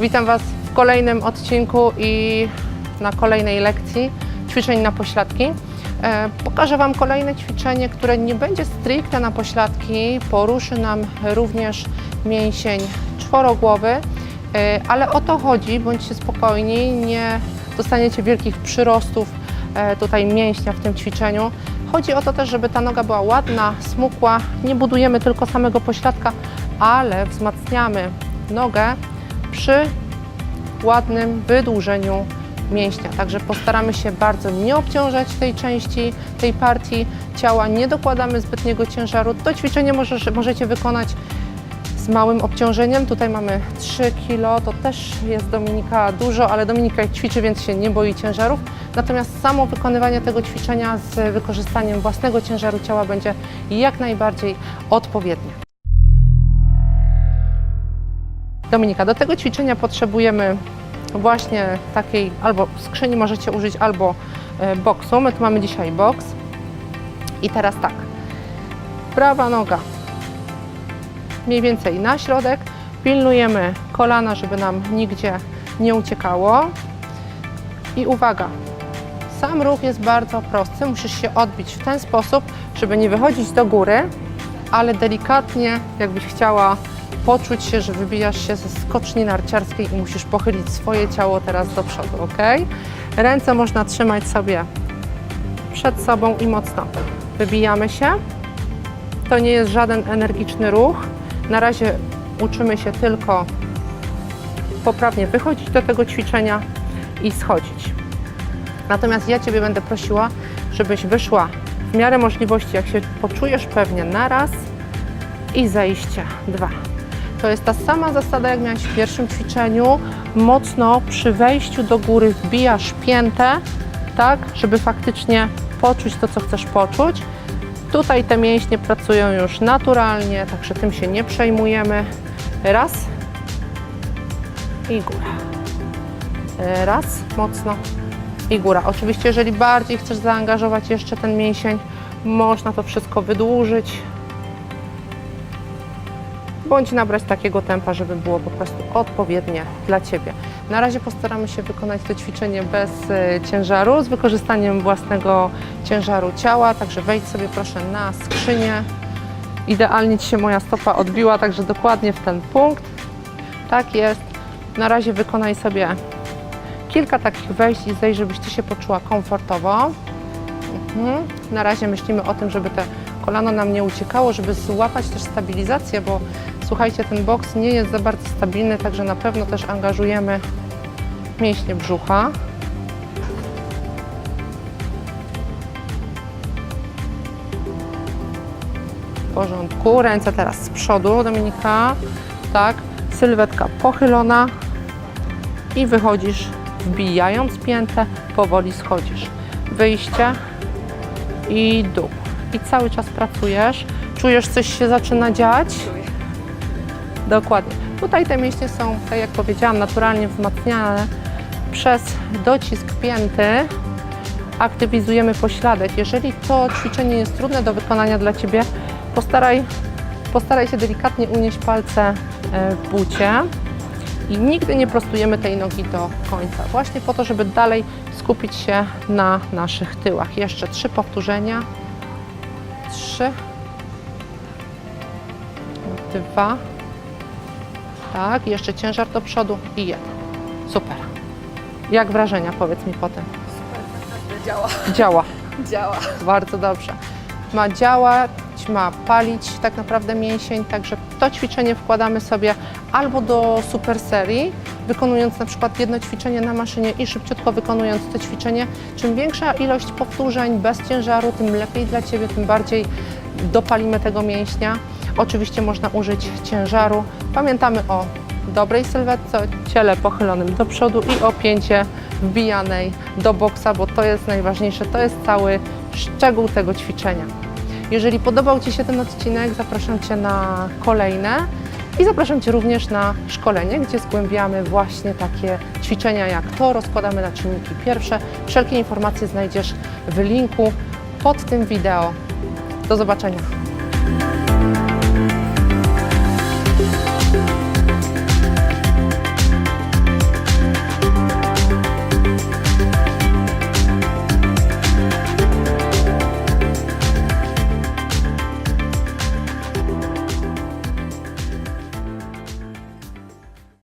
Witam Was w kolejnym odcinku i na kolejnej lekcji ćwiczeń na pośladki. E, Pokażę Wam kolejne ćwiczenie, które nie będzie stricte na pośladki, poruszy nam również mięsień czworogłowy, e, ale o to chodzi, bądźcie spokojni, nie dostaniecie wielkich przyrostów e, tutaj mięśnia w tym ćwiczeniu. Chodzi o to też, żeby ta noga była ładna, smukła. Nie budujemy tylko samego pośladka, ale wzmacniamy nogę przy ładnym wydłużeniu mięśnia. Także postaramy się bardzo nie obciążać tej części, tej partii ciała, nie dokładamy zbytniego ciężaru. To ćwiczenie możesz, możecie wykonać z małym obciążeniem. Tutaj mamy 3 kg, to też jest Dominika dużo, ale Dominika ćwiczy, więc się nie boi ciężarów. Natomiast samo wykonywanie tego ćwiczenia z wykorzystaniem własnego ciężaru ciała będzie jak najbardziej odpowiednie. Dominika, do tego ćwiczenia potrzebujemy właśnie takiej albo skrzyni możecie użyć, albo e, boksu. My tu mamy dzisiaj boks. I teraz tak, prawa noga mniej więcej na środek. Pilnujemy kolana, żeby nam nigdzie nie uciekało. I uwaga, sam ruch jest bardzo prosty. Musisz się odbić w ten sposób, żeby nie wychodzić do góry, ale delikatnie, jakbyś chciała poczuć się, że wybijasz się ze skoczni narciarskiej i musisz pochylić swoje ciało teraz do przodu, ok? Ręce można trzymać sobie przed sobą i mocno wybijamy się. To nie jest żaden energiczny ruch. Na razie uczymy się tylko poprawnie wychodzić do tego ćwiczenia i schodzić. Natomiast ja Ciebie będę prosiła, żebyś wyszła w miarę możliwości, jak się poczujesz pewnie na raz i zejście dwa. To jest ta sama zasada, jak miałaś w pierwszym ćwiczeniu. Mocno przy wejściu do góry wbijasz piętę, tak, żeby faktycznie poczuć to, co chcesz poczuć. Tutaj te mięśnie pracują już naturalnie, także tym się nie przejmujemy. Raz i góra. Raz, mocno i góra. Oczywiście, jeżeli bardziej chcesz zaangażować jeszcze ten mięsień, można to wszystko wydłużyć, bądź nabrać takiego tempa, żeby było po prostu odpowiednie dla Ciebie. Na razie postaramy się wykonać to ćwiczenie bez e, ciężaru, z wykorzystaniem własnego ciężaru ciała, także wejdź sobie proszę na skrzynię. Idealnie Ci się moja stopa odbiła, także dokładnie w ten punkt. Tak jest. Na razie wykonaj sobie kilka takich wejść i zejść, żebyś Ty się poczuła komfortowo. Mhm. Na razie myślimy o tym, żeby te kolano nam nie uciekało, żeby złapać też stabilizację, bo słuchajcie, ten boks nie jest za bardzo stabilny, także na pewno też angażujemy mięśnie brzucha. W porządku. Ręce teraz z przodu, Dominika. Tak. Sylwetka pochylona i wychodzisz wbijając piętę, powoli schodzisz. Wyjście i dół. I cały czas pracujesz. Czujesz, coś się zaczyna dziać? Dokładnie. Tutaj te mięśnie są, tak jak powiedziałam, naturalnie wzmacniane przez docisk pięty. Aktywizujemy pośladek. Jeżeli to ćwiczenie jest trudne do wykonania dla Ciebie, postaraj, postaraj się delikatnie unieść palce e, w bucie i nigdy nie prostujemy tej nogi do końca. Właśnie po to, żeby dalej skupić się na naszych tyłach. Jeszcze trzy powtórzenia. Trzy. Dwa. Tak, jeszcze ciężar do przodu i jeden. Super. Jak wrażenia, powiedz mi potem. Działa. Działa. Działa. Bardzo dobrze. Ma działać, ma palić tak naprawdę mięsień, także to ćwiczenie wkładamy sobie albo do super serii, wykonując na przykład jedno ćwiczenie na maszynie i szybciutko wykonując to ćwiczenie. Czym większa ilość powtórzeń bez ciężaru, tym lepiej dla Ciebie, tym bardziej dopalimy tego mięśnia. Oczywiście można użyć ciężaru. Pamiętamy o dobrej sylwetce, o ciele pochylonym do przodu i o pięcie wbijanej do boksa, bo to jest najważniejsze, to jest cały szczegół tego ćwiczenia. Jeżeli podobał Ci się ten odcinek, zapraszam Cię na kolejne i zapraszam Cię również na szkolenie, gdzie zgłębiamy właśnie takie ćwiczenia jak to, rozkładamy na czynniki pierwsze. Wszelkie informacje znajdziesz w linku pod tym wideo. Do zobaczenia.